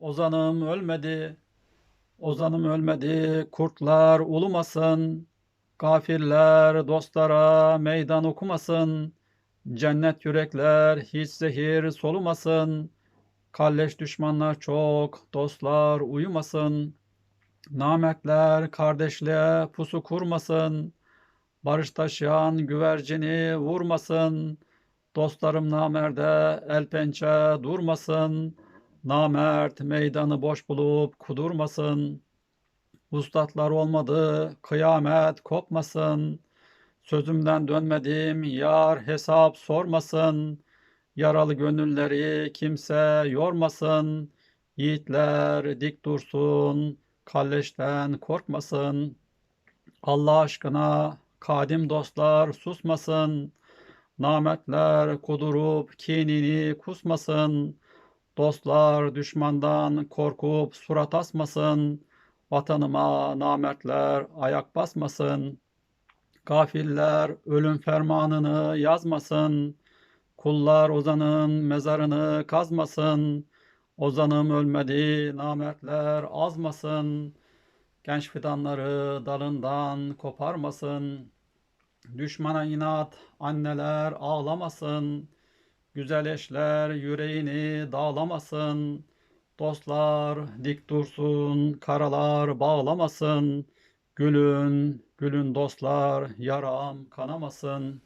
Ozanım ölmedi, ozanım ölmedi, kurtlar ulumasın, gafirler dostlara meydan okumasın, cennet yürekler hiç zehir solumasın, kalleş düşmanlar çok, dostlar uyumasın, namertler kardeşliğe pusu kurmasın, barış taşıyan güvercini vurmasın, dostlarım namerde el pençe durmasın, Namert meydanı boş bulup kudurmasın. Ustatlar olmadı, kıyamet kopmasın. Sözümden dönmedim, yar hesap sormasın. Yaralı gönülleri kimse yormasın. Yiğitler dik dursun, kalleşten korkmasın. Allah aşkına kadim dostlar susmasın. Nametler kudurup kinini kusmasın. Dostlar düşmandan korkup surat asmasın. Vatanıma namertler ayak basmasın. Gafiller ölüm fermanını yazmasın. Kullar ozanın mezarını kazmasın. Ozanım ölmedi, namertler azmasın. Genç fidanları dalından koparmasın. Düşmana inat, anneler ağlamasın. Güzel eşler yüreğini dağlamasın. Dostlar dik dursun, karalar bağlamasın. Gülün, gülün dostlar, yaram kanamasın.